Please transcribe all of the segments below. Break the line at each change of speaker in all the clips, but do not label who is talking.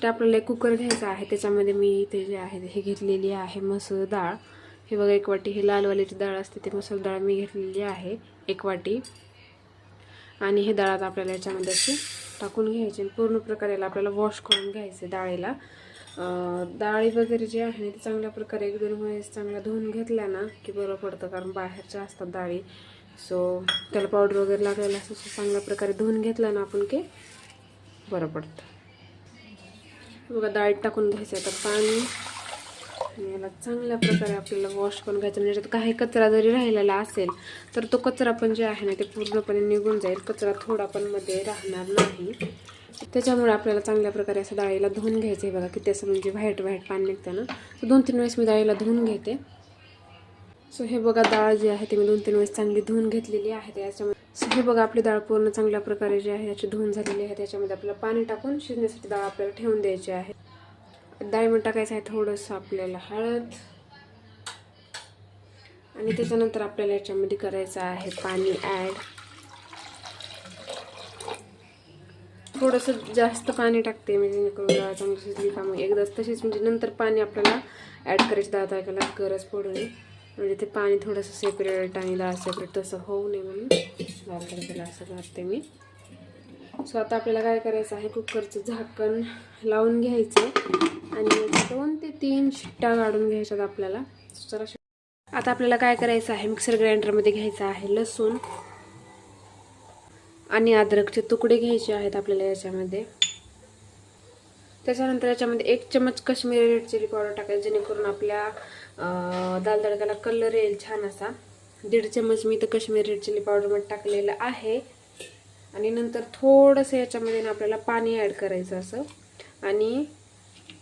First आपल्याला एक cooker घ्यायचा आहे त्याच्यामध्ये मी इथे जे आहे हे घेतलेली आहे मसूर डाळ. हे बघा एक वाटी हे लालवालीची डाळ असते ते मसूर डाळ मी घेतलेली आहे एक वाटी. आणि हे डाळात आपल्याला याच्यामध्ये अशी टाकून घ्यायची. आणि पूर्ण प्रकारे आपल्याला वॉश करून घ्यायचे डाळीला. डाळी वगैरे जे आहे ना ते चांगल्या प्रकारे एक दोन वेळेस चांगल्या धुवून घेतल्या ना की बरं पडतं कारण बाहेरच्या असतात डाळी. सो त्याला पावडर वगैरे लागलेला असतो चांगल्या प्रकारे धुवून घेतला ना आपण की बरं पडतं. बघा डाळीत टाकून घ्यायचं आता पाणी. आणि याला चांगल्या प्रकारे आपल्याला वॉश करून घ्यायचं म्हणजे काही कचरा जरी राहिलेला असेल तर तो कचरा पण जे आहे ना ते पूर्णपणे निघून जाईल. कचरा थोडा पण मध्ये राहणार नाही. त्याच्यामुळे आपल्याला चांगल्या प्रकारे असं डाळीला धुवून घ्यायचं आहे. बघा किती असं म्हणजे व्हाईट व्हाईट पाणी निघतं ना. तर दोन तीन वेळेस मी डाळीला धुवून घेते. सो हे बघा डाळ जी आहे ती मी दोन तीन वेळेस चांगली धुवून घेतलेली आहे. त्याच्यामध्ये सो हे बघा आपली डाळ पूर्ण चांगल्या प्रकारे जी आहे त्याची धुवून झालेली आहे. त्याच्यामध्ये आपल्याला पाणी टाकून शिजण्यासाठी डाळ आपल्याला ठेवून द्यायची आहे. डाळीमध्ये टाकायचं आहे थोडंसं आपल्याला हळद. आणि त्याच्यानंतर आपल्याला याच्यामध्ये करायचं आहे पाणी ॲड. थोडंसं जास्त पाणी टाकते म्हणजे जेणेकरून डाळ चांगली शिजली का मग एकदाच तशीच म्हणजे नंतर पाणी आपल्याला ॲड करायची डाळ टाकायला गरज पडू नये. म्हणजे ते पाणी थोडंसं सेपरेट आणि लाल सेपरेट तसं होऊ नये म्हणून डाळ तडक्याला असं करते मी. सो आता आपल्याला काय करायचं आहे कुकरचं झाकण लावून घ्यायचं आणि दोन ते तीन शिट्ट्या काढून घ्यायच्यात आपल्याला. जरा आता आपल्याला काय करायचं आहे मिक्सर ग्राइंडरमध्ये घ्यायचं आहे लसूण आणि अद्रकचे तुकडे घ्यायचे आहेत आपल्याला याच्यामध्ये. त्याच्यानंतर याच्यामध्ये एक चमच कश्मीरी रेड चिली पावडर टाकायचं जेणेकरून आपल्या दाल तडक्याला कलर येईल छान असा. दीड चमच मी तर कश्मीरी रेड चिली पावडरमध्ये टाकलेलं आहे. आणि नंतर थोडंसं याच्यामध्ये ना आपल्याला पाणी ॲड करायचं असं. आणि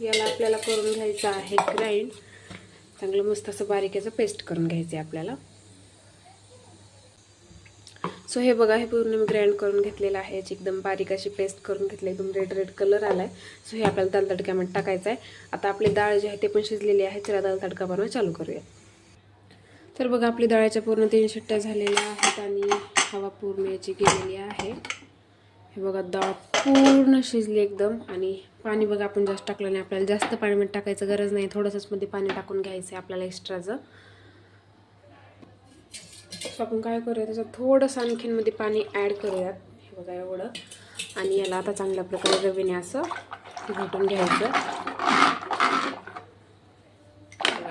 याला आपल्याला करून घ्यायचं आहे ग्राइंड. चांगलं मस्त असं बारीक याचं पेस्ट करून घ्यायचं आहे आपल्याला. सो हे बघा हे पूर्ण मी ग्राइंड करून घेतलेलं आहे. याची एकदम बारीक अशी पेस्ट करून घेतली एकदम रेड रेड कलर आला आहे सो हे आपल्याला दाल तडक्यामध्ये टाकायचं आहे. आता आपली डाळ जी आहे ते पण शिजलेली आहे. चला दाल तडका बनवा चालू करूया तर बघा आपली डाळीच्या पूर्ण तीन शिट्ट्या झालेल्या आहेत आणि हवा पूर्ण याची गेलेली आहे. हे बघा डाळ पूर्ण शिजली एकदम. आणि पाणी बघा आपण जास्त टाकलं नाही. आपल्याला जास्त पाण्यामध्ये टाकायचं गरज नाही. थोडंसंच मध्ये पाणी टाकून घ्यायचं आहे. आपल्याला एक्स्ट्राचं सो आपण काय करूया त्याचं थोडंसं आणखीन मध्ये पाणी ॲड करूयात. हे बघा एवढं. आणि याला आता चांगल्या प्रकारे रवीने असं घोटून घ्यायचं.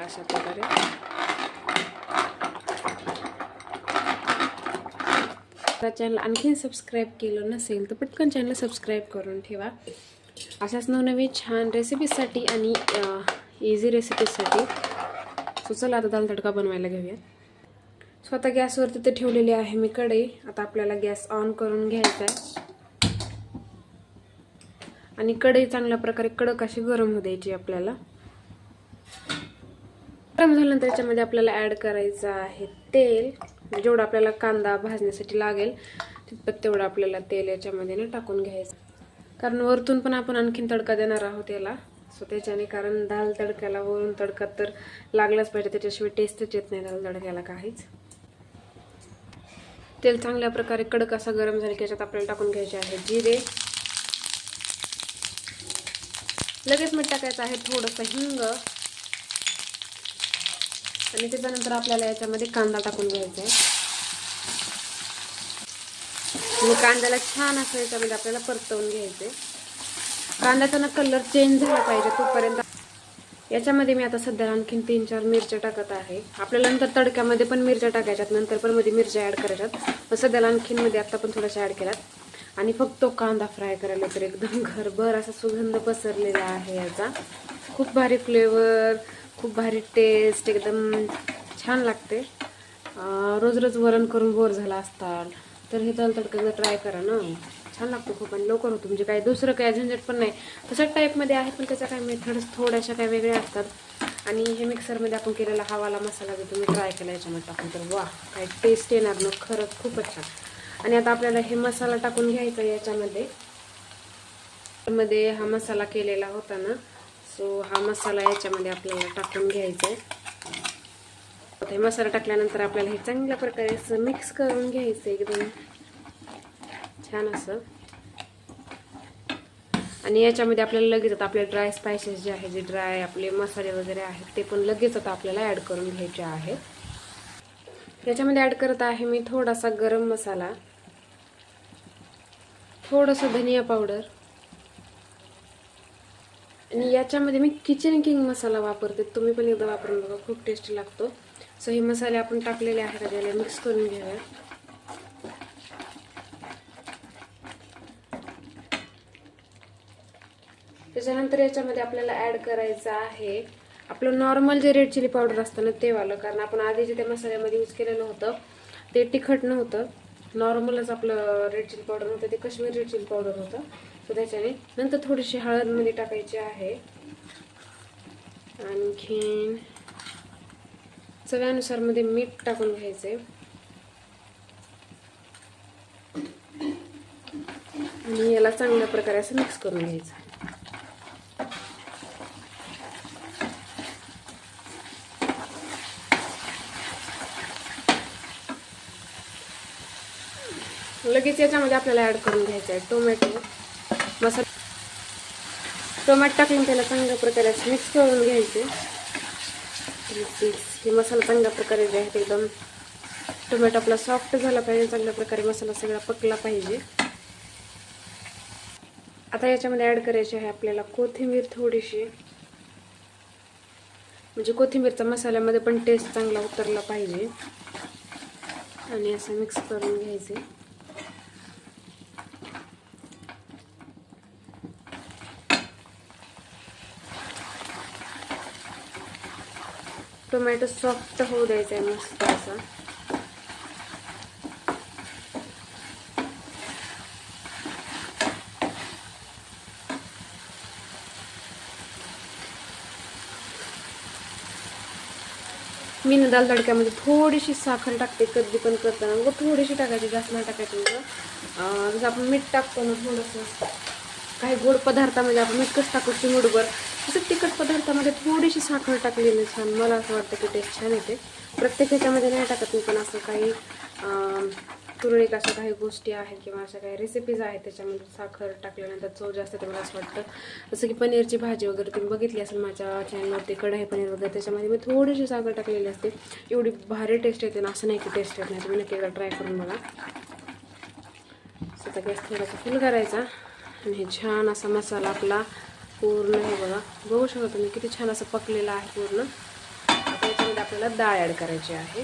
अशा प्रकारे. चॅनल आणखीन सबस्क्राईब केलं नसेल तर पटकन चॅनल सबस्क्राईब करून ठेवा. अशाच नवनवीन छान रेसिपीजसाठी आणि इझी रेसिपीसाठी सो चला आता दाल तडका बनवायला घेऊया सो आता गॅसवरती ते ठेवलेली आहे मी कढई. आता आपल्याला गॅस ऑन करून घ्यायचा आहे. आणि कढई चांगल्या प्रकारे कडक अशी गरम होऊ द्यायची आपल्याला. गरम झाल्यानंतर याच्यामध्ये आपल्याला ॲड करायचं आहे तेल. जेवढं आपल्याला कांदा भाजण्यासाठी लागेल तितपत तेवढं आपल्याला तेल याच्यामध्ये ना टाकून घ्यायचं. कारण वरतून पण आपण आणखीन तडका देणार आहोत याला. सो त्याच्याने कारण दाल तडक्याला वरून तडका तर लागलाच पाहिजे. त्याच्याशिवाय टेस्टच येत नाही दाल तडक्याला काहीच. तेल चांगल्या प्रकारे कडक असा गरम झाला की याच्यात आपल्याला टाकून घ्यायचे आहे जिरे. लगेच मीठ टाकायचं आहे थोडंसं हिंग. आणि त्याच्यानंतर आपल्याला याच्यामध्ये कांदा टाकून घ्यायचा आहे. आणि कांद्याला छान असं याच्यामध्ये आपल्याला परतवून घ्यायचे कांद्याचा ना कलर चेंज झाला पाहिजे तोपर्यंत याच्यामध्ये मी आता सध्या आणखीन तीन चार मिरच्या टाकत आहे. आपल्याला नंतर तडक्यामध्ये पण मिरच्या टाकायच्यात नंतर पण मध्ये मिरच्या ॲड करायच्यात. पण सध्याला आणखीन मध्ये आता पण थोड्याशा ॲड केल्यात. आणि फक्त कांदा फ्राय करायला तर एकदम घरभर असा सुगंध पसरलेला आहे याचा. खूप भारी फ्लेवर खूप भारी टेस्ट एकदम छान लागते. रोज रोज वरण करून बोर झाला असताल तर हे तल तडक्याचं ट्राय करा ना. छान लागतो खूप आणि लवकर होतो म्हणजे काय दुसरं काय झंझट पण नाही. तशाच टाईपमध्ये आहे पण त्याच्या काय मेथड्स थोड्याशा काय वेगळ्या असतात. आणि हे मिक्सरमध्ये आपण केलेला हवाला मसाला जर तुम्ही ट्राय केला याच्यामध्ये टाकून तर वा काय टेस्ट येणार ना खरंच खूपच छान. आणि आता आपल्याला हे मसाला टाकून घ्यायचा याच्यामध्ये. मध्ये हा मसाला केलेला होता ना सो हा मसाला याच्यामध्ये आपल्याला टाकून घ्यायचा आहे हे मसाला टाकल्यानंतर आपल्याला हे चांगल्या प्रकारे असं मिक्स करून घ्यायचं एकदम. छान असं. आणि याच्यामध्ये आपल्याला लगेच आता आपले ड्राय स्पायसेस जे आहे जे ड्राय आपले मसाले वगैरे आहेत ते पण लगेच आता आपल्याला ॲड करून घ्यायचे आहेत. याच्यामध्ये ॲड करत आहे मी थोडासा गरम मसाला थोडंसं धनिया पावडर आणि याच्यामध्ये मी किचन किंग मसाला वापरते. तुम्ही पण एकदा वापरून बघा खूप टेस्टी लागतो. सो हे मसाले आपण टाकलेले आहेत त्याला मिक्स करून घेऊया. त्याच्यानंतर याच्यामध्ये आपल्याला ॲड करायचं आहे. आपलं नॉर्मल जे रेड चिली पावडर असतं ना ते वालं कारण आपण आधी जे त्या मसाल्यामध्ये यूज केलेलं होतं ते तिखट नव्हतं. नॉर्मलच आपलं रेड चिली पावडर होतं ते कश्मीर रेड चिली पावडर होतं. तर त्याच्याने नंतर थोडीशी हळदमध्ये टाकायची आहे. आणखीन चव्यानुसारमध्ये मीठ टाकून घ्यायचे आणि याला चांगल्या प्रकारे असं मिक्स करून घ्यायचं. लगेच याच्यामध्ये आपल्याला ॲड करून घ्यायचं आहे. टोमॅटो मसाला टोमॅटो टाकून त्याला चांगल्या प्रकारे मिक्स करून घ्यायचे. हे मसाला चांगल्या प्रकारे जे आहे ते एकदम टोमॅटो आपला सॉफ्ट झाला पाहिजे चांगल्या प्रकारे मसाला सगळा पकला पाहिजे. आता याच्यामध्ये ॲड करायची आहे आपल्याला कोथिंबीर थोडीशी. म्हणजे कोथिंबीरचा मसाल्यामध्ये पण टेस्ट चांगला उतरला पाहिजे. आणि असं मिक्स करून घ्यायचे. टोमॅटो सॉफ्ट होऊ द्यायचा आहे मस्त असा. मी ना दाल तडक्यामध्ये थोडीशी साखर टाकते कधी पण करताना. मग थोडीशी टाकायची जास्त नाही टाकायची म्हणजे. मग जसं आपण मीठ टाकतो ना थोडंसं. काही गोड पदार्थामध्ये आपण मीठ कसं टाकू चिमूडभर तसं तिखट पदार्थामध्ये थोडीशी साखर टाकलेली छान. मला असं वाटतं की टेस्ट छान येते. प्रत्येक ह्याच्यामध्ये नाही टाकत मी पण असं काही तुरळीक अशा काही गोष्टी आहेत किंवा अशा काही रेसिपीज आहेत त्याच्यामध्ये साखर टाकल्यानंतर चव जास्त ते मला असं वाटतं. जसं की पनीरची भाजी वगैरे तुम्ही बघितली असेल माझ्या चॅनलवरती कढाई पनीर वगैरे त्याच्यामध्ये मी थोडीशी साखर टाकलेली असते. एवढी भारी टेस्ट येते ना असं नाही की टेस्ट येत नाही. तुम्ही नक्की एकदा ट्राय करून बघा. स्वतः गॅस थोडासा फुल करायचा. आणि छान असा मसाला आपला पूर्ण हे बघा. बघू शकता तुम्ही किती छान असं पकलेलं आहे पूर्ण. आता याच्यामध्ये आपल्याला डाळ ॲड करायची आहे.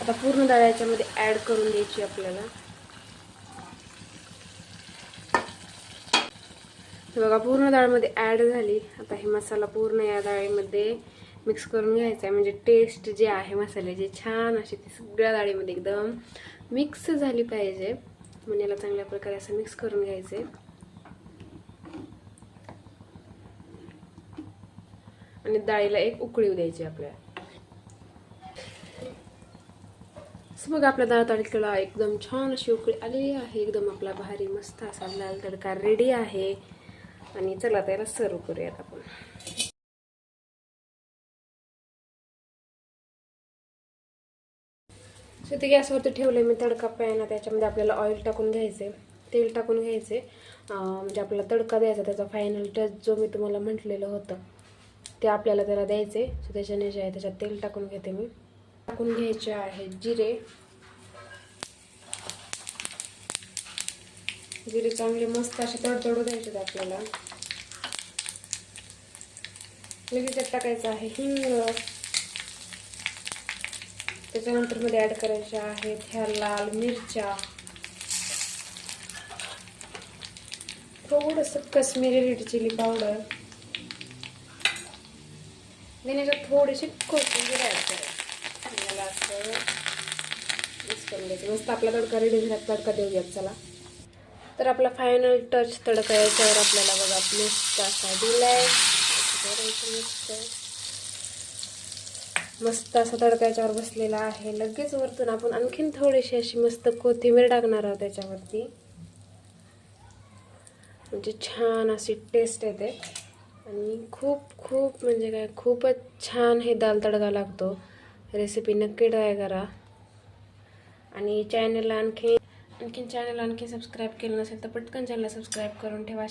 आता पूर्ण डाळ याच्यामध्ये ॲड करून द्यायची आपल्याला. बघा पूर्ण डाळमध्ये ॲड झाली. आता हे मसाला पूर्ण या डाळीमध्ये मिक्स करून घ्यायचा आहे. म्हणजे टेस्ट जे आहे मसाल्याची छान अशी ती सगळ्या डाळीमध्ये एकदम मिक्स झाली पाहिजे. म्हणजे याला चांगल्या प्रकारे असं मिक्स करून घ्यायचे आणि डाळीला एक उकळीव द्यायची आपल्याला असं आपल्या डाळ तडकेला एकदम छान अशी उकळी आलेली आहे. एकदम आपला भारी मस्त असा लाल तडका रेडी आहे. आणि चला त्याला सर्व करूयात आपण. सो ते गॅसवरती ठेवले मी तडका पॅन त्याच्यामध्ये आपल्याला ऑइल टाकून घ्यायचे तेल टाकून घ्यायचे म्हणजे आपल्याला तडका द्यायचा त्याचा फायनल टच जो मी तुम्हाला म्हटलेलं होतं ते आपल्याला त्याला द्यायचे सो त्याच्याने जे आहे त्याच्यात तेल टाकून घेते मी. टाकून घ्यायचे आहे जिरे. जिरे चांगले मस्त असे तडतडू द्यायचे आपल्याला. लगेच टाकायचं आहे हिंग त्याच्यानंतरमध्ये ऍड करायच्या आहेत ह्या लाल मिरच्या. थोडस कश्मीरी रेड चिली पावडर याच्यात थोडीशी कोथिंबीर ऍड करायची. याला असं मिक्स करून मस्त आपला तडका रेडी झाला तडका देऊयात चला. तर आपला फायनल टच तडका याच्यावर आपल्याला बघा मस्त असा दिलाय. मस्त मस्त असा तडका याच्यावर बसलेला आहे. लगेच वरतून आपण आणखीन थोडीशी अशी मस्त कोथिंबीर टाकणार आहोत त्याच्यावरती. म्हणजे छान अशी टेस्ट येते. आणि खूप खूप म्हणजे काय खूपच छान हे दाल तडका लागतो. रेसिपी नक्की ट्राय करा. आणि चॅनलला आणखी आणखीन चॅनल आणखी सबस्क्राईब केलं नसेल तर पटकन चॅनलला सबस्क्राईब करून ठेवा.